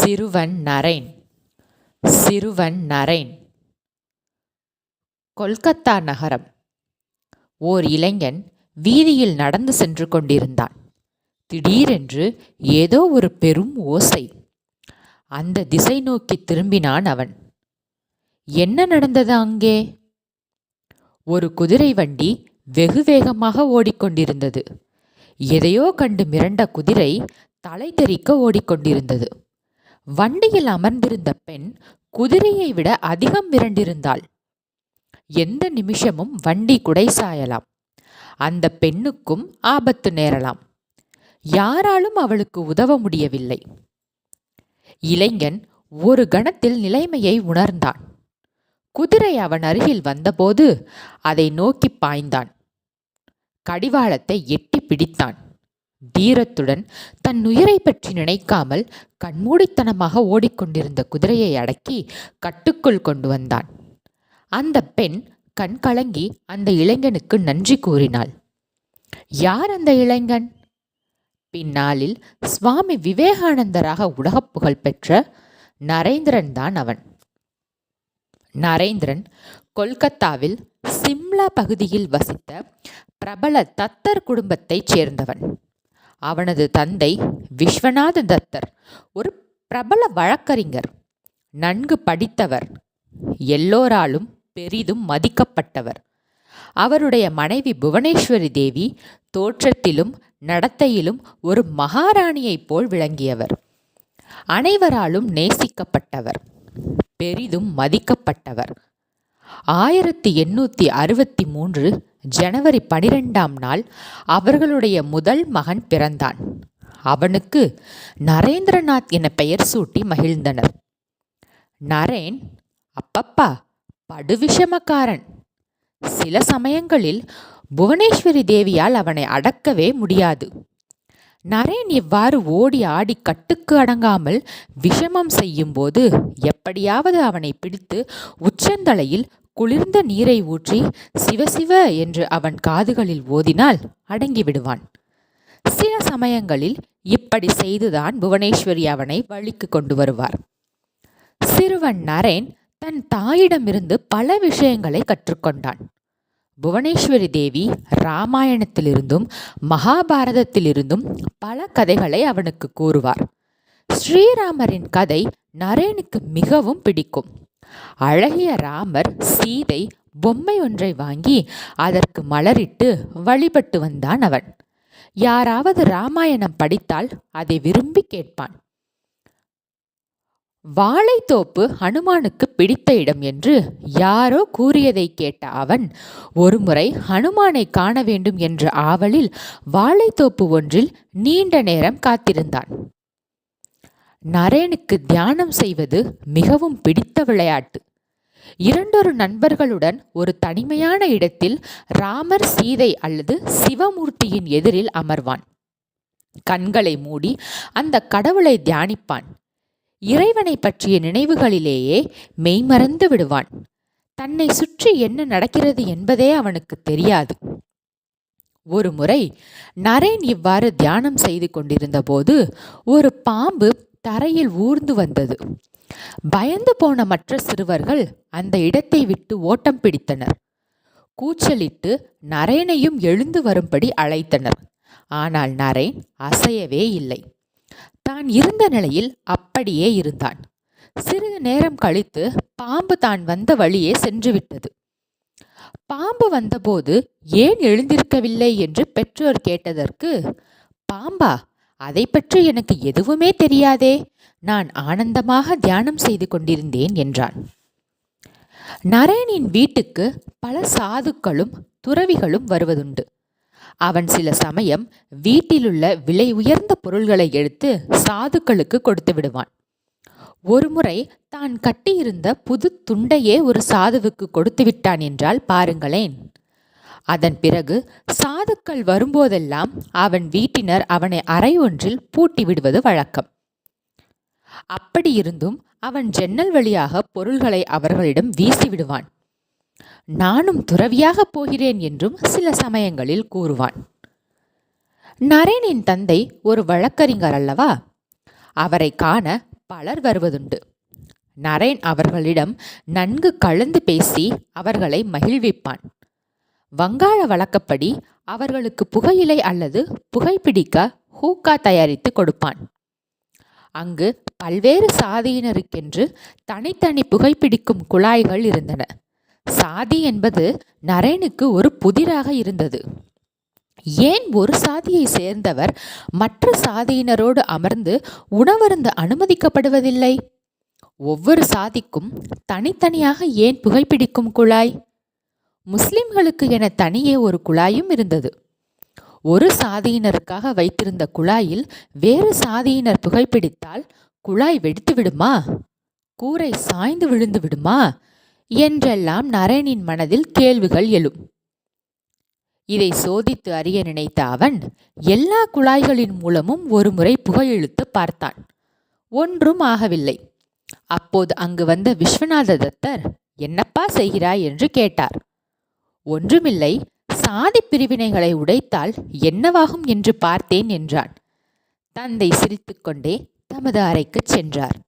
சிறுவன் நரேன். சிறுவன் நரேன். கொல்கத்தா நகரம். ஓர் இளைஞன் வீதியில் நடந்து சென்று கொண்டிருந்தான். திடீரென்று ஏதோ ஒரு பெரும் ஓசை. அந்த திசை நோக்கி திரும்பினான் அவன். என்ன நடந்தது அங்கே? ஒரு குதிரை வண்டி வெகு வேகமாக ஓடிக்கொண்டிருந்தது. எதையோ கண்டு மிரண்ட குதிரை தலை தெறிக்க ஓடிக்கொண்டிருந்தது. வண்டியில் அமர்ந்திருந்த பெண் குதிரையை விட அதிகம் மிரண்டிருந்தாள் எந்த நிமிஷமும் வண்டி குடை சாயலாம். அந்த பெண்ணுக்கும் ஆபத்து நேரலாம். யாராலும் அவளுக்கு உதவ முடியவில்லை. இளைஞன் ஒரு கணத்தில் நிலைமையை உணர்ந்தான். குதிரை அவன் அருகில் வந்தபோது அதை நோக்கி பாய்ந்தான். கடிவாளத்தை எட்டி பிடித்தான். தீரத்துடன் தன் உயிரை பற்றி நினைக்காமல் கண்மூடித்தனமாக ஓடிக்கொண்டிருந்த குதிரையை அடக்கி கட்டுக்குள் கொண்டு வந்தான். அந்த பெண் கண் கலங்கி அந்த இளைஞனுக்கு நன்றி கூறினாள். யார் அந்த இளைஞன்? பின்னாளில் சுவாமி விவேகானந்தராக உலகப் புகழ் பெற்ற நரேந்திரன் தான் அவன். நரேந்திரன் கொல்கத்தாவில் சிம்லா பகுதியில் வசித்த பிரபல தத்தர் குடும்பத்தைச் சேர்ந்தவன். அவனது தந்தை விஸ்வநாத தத்தர் ஒரு பிரபல வழக்கறிஞர் நன்கு படித்தவர் எல்லோராலும் பெரிதும் மதிக்கப்பட்டவர். அவருடைய மனைவி புவனேஸ்வரி தேவி தோற்றத்திலும் நடத்தையிலும் ஒரு மகாராணியைப் போல் விளங்கியவர். அனைவராலும் நேசிக்கப்பட்டவர் பெரிதும் மதிக்கப்பட்டவர். ஆயிரத்தி எண்ணூற்றி அறுபத்தி மூன்று ஜனவரி பனிரெண்டாம் நாள் அவர்களுடைய முதல் மகன் பிறந்தான். அவனுக்கு நரேந்திரநாத் என பெயர் சூட்டி மகிழ்ந்தனர். நரேன் அப்பப்பா படுவிஷமக்காரன். சில சமயங்களில் புவனேஸ்வரி தேவியால் அவனை அடக்கவே முடியாது. நரேன் இவ்வாறு ஓடி ஆடி கட்டுக்கு அடங்காமல் விஷமம் செய்யும்போது எப்படியாவது அவனை பிடித்து உச்சந்தலையில் குளிர்ந்த நீரை ஊற்றி சிவசிவ என்று அவன் காதுகளில் ஓதினால் அடங்கி விடுவான் சில சமயங்களில் இப்படி செய்துதான் புவனேஸ்வரி அவனை வழிக்கு கொண்டு வருவார். சிறுவன் நரேன் தன் தாயிடமிருந்து பல விஷயங்களை கற்றுக்கொண்டான். புவனேஸ்வரி தேவி ராமாயணத்திலிருந்தும் மகாபாரதத்திலிருந்தும் பல கதைகளை அவனுக்கு கூறுவார். ஸ்ரீராமரின் கதை நரேனுக்கு மிகவும் பிடிக்கும். அழகிய ராமர் சீதை பொம்மை ஒன்றை வாங்கி அதற்கு மலரிட்டு வழிபட்டு வந்தான் அவன். யாராவது ராமாயணம் படித்தால் அதை விரும்பி கேட்பான். வாழைத்தோப்பு ஹனுமானுக்கு பிடித்த இடம் என்று யாரோ கூறியதை கேட்ட அவன் ஒருமுறை ஹனுமானை காண வேண்டும் என்ற ஆவலில் வாழைத்தோப்பு ஒன்றில் நீண்ட நேரம் காத்திருந்தான். நரேனுக்கு தியானம் செய்வது மிகவும் பிடித்த விளையாட்டு. இரண்டொரு நண்பர்களுடன் ஒரு தனிமையான இடத்தில் ராமர் சீதை அல்லது சிவமூர்த்தியின் எதிரில் அமர்வான். கண்களை மூடி அந்த கடவுளை தியானிப்பான். இறைவனை பற்றிய நினைவுகளிலேயே மெய்மறந்து விடுவான். தன்னை சுற்றி என்ன நடக்கிறது என்பதே அவனுக்கு தெரியாது. ஒரு முறை நரேன் இவ்வாறு தியானம் செய்து கொண்டிருந்தபோது ஒரு பாம்பு தரையில் ஊர்ந்து வந்தது. பயந்து போன மற்ற சிறுவர்கள் அந்த இடத்தை விட்டு ஓட்டம் பிடித்தனர். கூச்சலிட்டு நரேனையும் எழுந்து வரும்படி அழைத்தனர். ஆனால் நரேன் அசையவே இல்லை. தான் இருந்த நிலையில் அப்படியே இருந்தான். சிறிது நேரம் கழித்து பாம்பு தான் வந்த வழியே சென்றுவிட்டது பாம்பு வந்தபோது ஏன் எழுந்திருக்கவில்லை என்று பெற்றோர் கேட்டதற்கு பாம்பா அதை பற்றி எனக்கு எதுவுமே தெரியாதே. நான் ஆனந்தமாக தியானம் செய்து கொண்டிருந்தேன் என்றான். நரேனின் வீட்டுக்கு பல சாதுக்களும் துறவிகளும் வருவதுண்டு. அவன் சில சமயம் வீட்டிலுள்ள விலை உயர்ந்த பொருள்களை எடுத்து சாதுக்களுக்கு கொடுத்து விடுவான். ஒருமுறை தான் கட்டியிருந்த புது துண்டையே ஒரு சாதுவுக்கு கொடுத்து விட்டான் என்றால் பாருங்களேன். அதன் பிறகு சாதுக்கள் வரும்போதெல்லாம் அவன் வீட்டினர் அவனை அறை ஒன்றில் பூட்டி விடுவது வழக்கம். அப்படியிருந்தும் அவன் ஜன்னல் வழியாக பொருள்களை அவர்களிடம் வீசி விடுவான். நானும் துறவியாகப் போகிறேன் என்றும் சில சமயங்களில் கூறுவான். நரேனின் தந்தை ஒரு வழக்கறிஞர் அல்லவா? அவரை காண பலர் வருவதுண்டு. நரேன் அவர்களிடம் நன்கு கலந்து பேசி அவர்களை மகிழ்விப்பான். வங்காள வழக்கப்படி அவர்களுக்கு புகையிலை அல்லது புகைப்பிடிக்க ஹூக்கா தயாரித்து கொடுப்பான். அங்கு பல்வேறு சாதியினருக்கென்று தனித்தனி புகைப்பிடிக்கும் குழாய்கள் இருந்தன. சாதி என்பது நரேனுக்கு ஒரு புதிராக இருந்தது. ஏன் ஒரு சாதியை சேர்ந்தவர் மற்ற சாதியினரோடு அமர்ந்து உணவருந்த அனுமதிக்கப்படுவதில்லை? ஒவ்வொரு சாதிக்கும் தனித்தனியாக ஏன் புகைப்பிடிக்கும் குழாய்? முஸ்லிம்களுக்கு என தனியே ஒரு குழாயும் இருந்தது. ஒரு சாதியினருக்காக வைத்திருந்த குழாயில் வேறு சாதியினர் புகைப்பிடித்தால் குழாய் வெடித்து விடுமா? கூரை சாய்ந்து விழுந்து விடுமா? என்றெல்லாம் நரேனின் மனதில் கேள்விகள் எழும். இதை சோதித்து அறிய நினைத்த அவன் எல்லா குழாய்களின் மூலமும் ஒரு முறை புகையிழுத்து பார்த்தான். ஒன்றும் ஆகவில்லை. அப்போது அங்கு வந்த விஸ்வநாத தத்தர் என்னப்பா செய்கிறாய்? என்று கேட்டார். ஒன்றுமில்லை சாதி பிரிவினைகளை உடைத்தால் என்னவாகும் என்று பார்த்தேன் என்றான். தந்தை சிரித்துக்கொண்டே தமது அறைக்குச் சென்றார்.